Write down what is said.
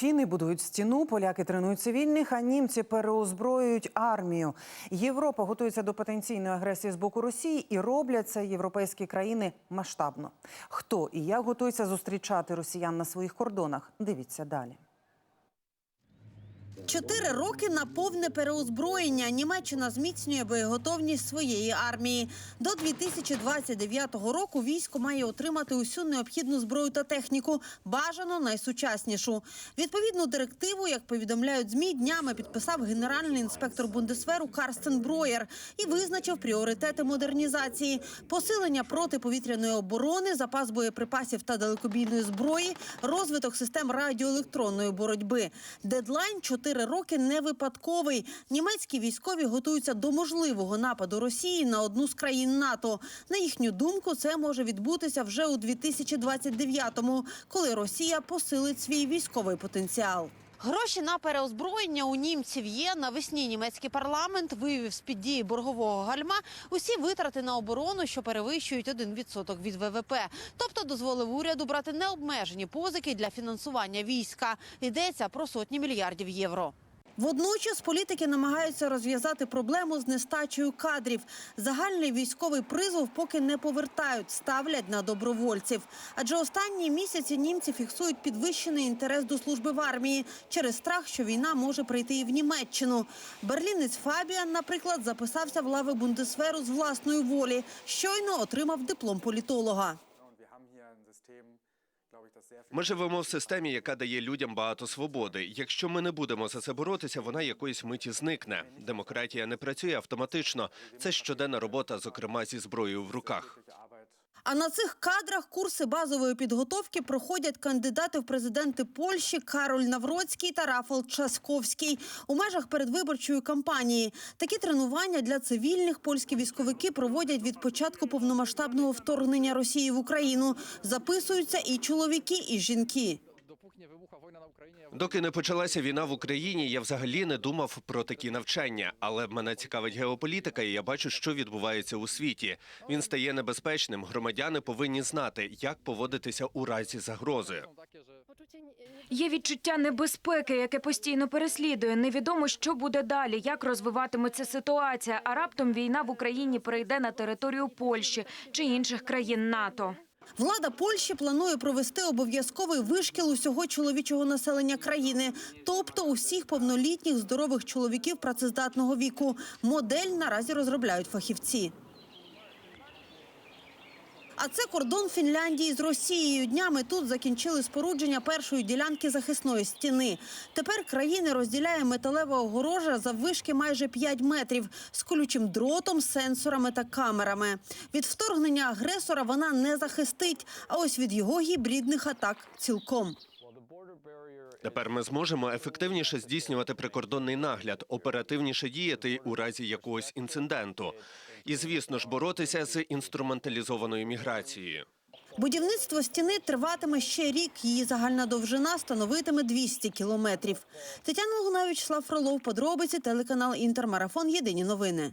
Фіни будують стіну, поляки тренують цивільних, а німці переозброюють армію. Європа готується до потенційної агресії з боку Росії і роблять це європейські країни масштабно. Хто і як готується зустрічати росіян на своїх кордонах? Дивіться далі. Чотири роки на повне переозброєння Німеччина зміцнює боєготовність своєї армії. До 2029 року військо має отримати усю необхідну зброю та техніку, бажано найсучаснішу. Відповідну директиву, як повідомляють змі, днями підписав генеральний інспектор Бундесверу Карстен Броєр і визначив пріоритети модернізації: посилення протиповітряної оборони, запас боєприпасів та далекобійної зброї, розвиток систем радіоелектронної боротьби. Дедлайн 4 роки не випадковий. Німецькі військові готуються до можливого нападу Росії на одну з країн НАТО. На їхню думку, це може відбутися вже у 2029-му, коли Росія посилить свій військовий потенціал. Гроші на переозброєння у німців є. Навесні німецький парламент вивів з під дії боргового гальма усі витрати на оборону, що перевищують 1% від ВВП. Тобто дозволив уряду брати необмежені позики для фінансування війська. Йдеться про сотні мільярдів євро. Водночас політики намагаються розв'язати проблему з нестачею кадрів. Загальний військовий призов поки не повертають, ставлять на добровольців. Адже останні місяці німці фіксують підвищений інтерес до служби в армії через страх, що війна може прийти і в Німеччину. Берлінець Фабіан, наприклад, записався в лави Бундесверу з власної волі. Щойно отримав диплом політолога. Ми живемо в системі, яка дає людям багато свободи. Якщо ми не будемо за це боротися, вона якоїсь миті зникне. Демократія не працює автоматично. Це щоденна робота, зокрема зі зброєю в руках. А на цих кадрах курси базової підготовки проходять кандидати в президенти Польщі Кароль Навроцький та Рафал Часковський у межах передвиборчої кампанії. Такі тренування для цивільних польські військовики проводять від початку повномасштабного вторгнення Росії в Україну. Записуються і чоловіки, і жінки. Доки не почалася війна в Україні, я взагалі не думав про такі навчання. Але мене цікавить геополітика, і я бачу, що відбувається у світі. Він стає небезпечним. Громадяни повинні знати, як поводитися у разі загрози. Є відчуття небезпеки, яке постійно переслідує. Невідомо, що буде далі, як розвиватиметься ситуація. А раптом війна в Україні перейде на територію Польщі чи інших країн НАТО. Влада Польщі планує провести обов'язковий вишкіл усього чоловічого населення країни, тобто усіх повнолітніх здорових чоловіків працездатного віку. Модель наразі розробляють фахівці. А це кордон Фінляндії з Росією. Днями тут закінчили спорудження першої ділянки захисної стіни. Тепер країни розділяє металева огорожа заввишки майже 5 метрів з колючим дротом, сенсорами та камерами. Від вторгнення агресора вона не захистить, а ось від його гібридних атак цілком. Тепер ми зможемо ефективніше здійснювати прикордонний нагляд, оперативніше діяти у разі якогось інциденту. І, звісно ж, боротися з інструменталізованою міграцією. Будівництво стіни триватиме ще рік. Її загальна довжина становитиме 200 кілометрів. Тетяна Лугунавич, Слав Фролов, подробиці, телеканал Інтермарафон. Єдині новини.